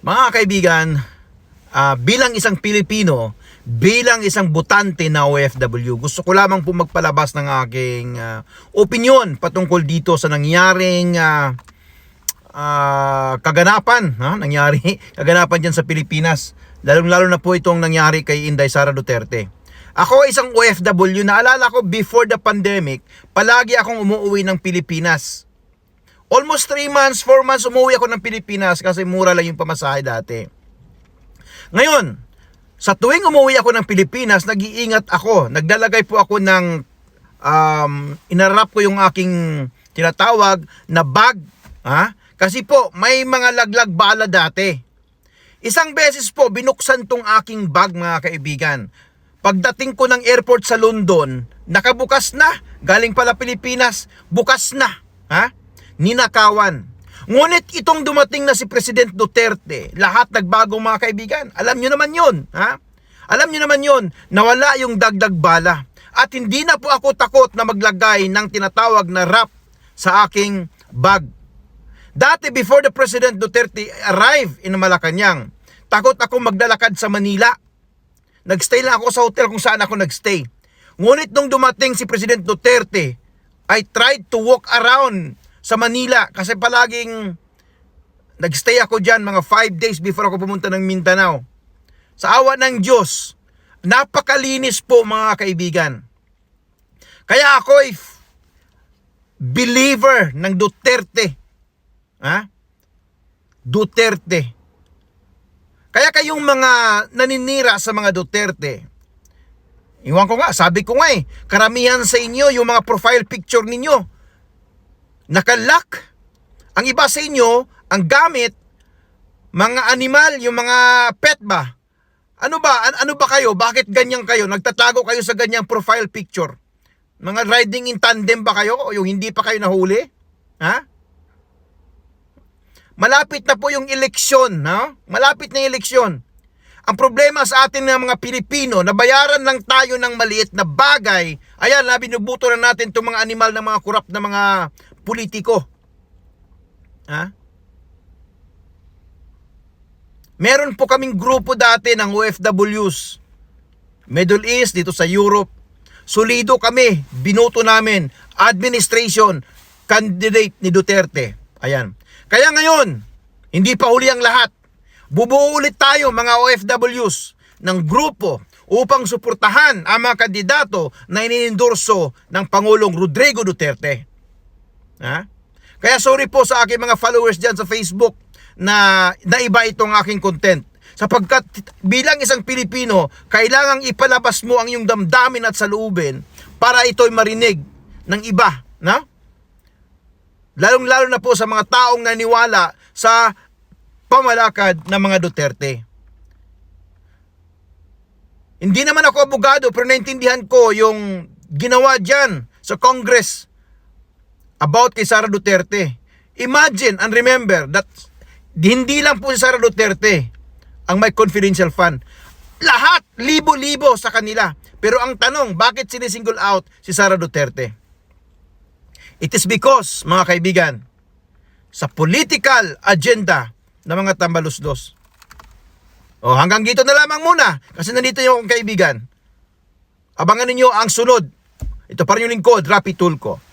Mga kaibigan, ah, bilang isang Pilipino, bilang isang butante na OFW, gusto ko lamang po magpalabas ng aking ah, opinion patungkol dito sa nangyaring ah, ah, kaganapan, ha? nangyari kaganapan diyan sa Pilipinas. Lalong-lalo na po itong nangyari kay Inday Sara Duterte. Ako isang OFW, naalala ko before the pandemic, palagi akong umuwi ng Pilipinas. Almost 3 months, 4 months umuwi ako ng Pilipinas kasi mura lang yung pamasahe dati. Ngayon, sa tuwing umuwi ako ng Pilipinas, nag-iingat ako. Naglalagay po ako ng, um, inarap ko yung aking tinatawag na bag. Ha? Kasi po, may mga laglag bala dati. Isang beses po, binuksan tong aking bag mga kaibigan. Pagdating ko ng airport sa London, nakabukas na. Galing pala Pilipinas, bukas na. Ha? Ninakawan. Ngunit itong dumating na si President Duterte, lahat nagbago mga kaibigan. Alam nyo naman yon, ha? Alam nyo naman yon, nawala yung dagdag bala. At hindi na po ako takot na maglagay ng tinatawag na wrap sa aking bag. Dati before the President Duterte arrived in Malacanang, takot ako maglalakad sa Manila. Nagstay lang ako sa hotel kung saan ako nagstay. Ngunit nung dumating si President Duterte, I tried to walk around sa Manila kasi palaging nagstay ako dyan mga 5 days before ako pumunta ng Mindanao. Sa awa ng Diyos, napakalinis po mga kaibigan. Kaya ako ay believer ng Duterte. Ha? Duterte. Kaya kayong mga naninira sa mga Duterte, iwan ko nga, sabi ko nga eh, karamihan sa inyo, yung mga profile picture ninyo, nakalak. Ang iba sa inyo, ang gamit, mga animal, yung mga pet ba? Ano ba? An- ano ba kayo? Bakit ganyan kayo? Nagtatago kayo sa ganyang profile picture? Mga riding in tandem ba kayo? O yung hindi pa kayo nahuli? Ha? Malapit na po yung eleksyon, no? Malapit na yung eleksyon. Ang problema sa atin ng mga Pilipino, nabayaran lang tayo ng maliit na bagay. Ayan, na binubuto na natin itong mga animal ng mga kurap na mga politiko. Ha? Meron po kaming grupo dati ng OFWs. Middle East, dito sa Europe. Solido kami, binuto namin, administration, candidate ni Duterte. Ayan. Kaya ngayon, hindi pa huli ang lahat. Bubuo ulit tayo mga OFWs ng grupo upang suportahan ang mga kandidato na ininendorso ng Pangulong Rodrigo Duterte. Ha? Kaya sorry po sa aking mga followers dyan sa Facebook na naiba itong aking content. Sapagkat bilang isang Pilipino, kailangang ipalabas mo ang iyong damdamin at saloobin para ito'y marinig ng iba. No? Lalong-lalo na po sa mga taong naniwala sa pamalakad ng mga Duterte. Hindi naman ako abogado pero naintindihan ko yung ginawa dyan sa Congress about kay Sara Duterte. Imagine and remember that hindi lang po si Sara Duterte ang may confidential fund. Lahat, libo-libo sa kanila. Pero ang tanong, bakit sinisingle out si Sara Duterte? It is because, mga kaibigan, sa political agenda ng mga tambalusdos. O hanggang dito na lamang muna kasi nandito yung kaibigan. Abangan ninyo ang sunod. Ito pa rin yung lingkod, Rapi Tulko.